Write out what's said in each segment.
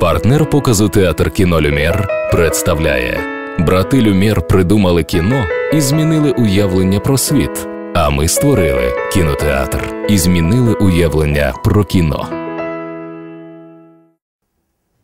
Партнер показу театр кіно Люмєр представляє Брати Люмєр придумали кіно і змінили уявлення про світ. А ми створили кінотеатр і змінили уявлення про кіно.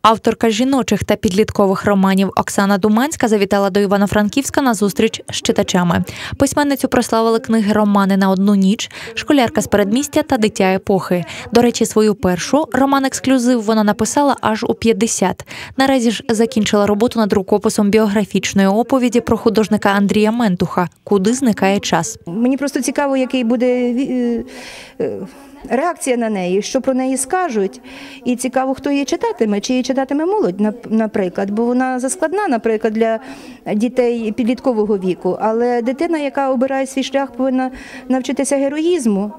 Авторка жіночих та підліткових романів Оксана Думанська завітала до Івано-Франківська на зустріч з читачами. Письменницю прославили книги Романи на одну ніч, школярка з передмістя та дитя епохи. До речі, свою першу роман ексклюзив вона написала аж у 50. Наразі ж закінчила роботу над рукописом біографічної оповіді про художника Андрія Ментуха Куди зникає час. Мені просто цікаво, який буде е, е, реакція на неї, що про неї скажуть. І цікаво, хто її читатиме, чи її читатиме молодь, нап- наприклад, бо вона заскладна, наприклад, для дітей підліткового віку. Але дитина, яка обирає свій шлях, повинна навчитися героїзму.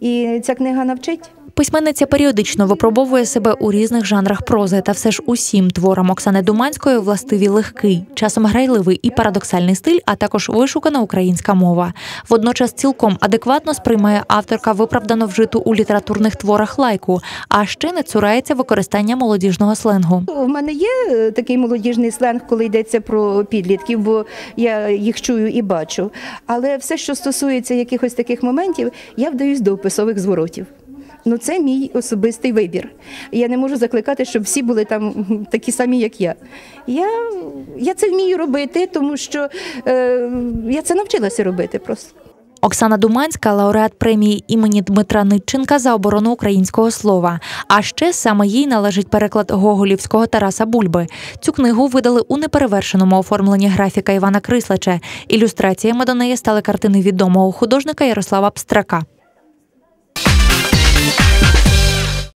І ця книга навчить. Письменниця періодично випробовує себе у різних жанрах прози, та все ж усім творам Оксани Думанської властиві легкий, часом грайливий і парадоксальний стиль, а також вишукана українська мова. Водночас цілком адекватно сприймає авторка виправдано вжиту у літературних творах лайку, а ще не цурається використання молодіжного сленгу. У мене є е, такий молодіжний сленг, коли йдеться про підлітків, бо я їх чую і бачу. Але все, що стосується якихось таких моментів, я вдаюсь до описових зворотів. Ну, це мій особистий вибір. Я не можу закликати, щоб всі були там такі самі, як я. Я, я це вмію робити, тому що е, я це навчилася робити просто. Оксана Думанська лауреат премії імені Дмитра Нитченка за оборону українського слова. А ще саме їй належить переклад гоголівського Тараса Бульби. Цю книгу видали у неперевершеному оформленні графіка Івана Крислича. Ілюстраціями до неї стали картини відомого художника Ярослава Пстрака. Thank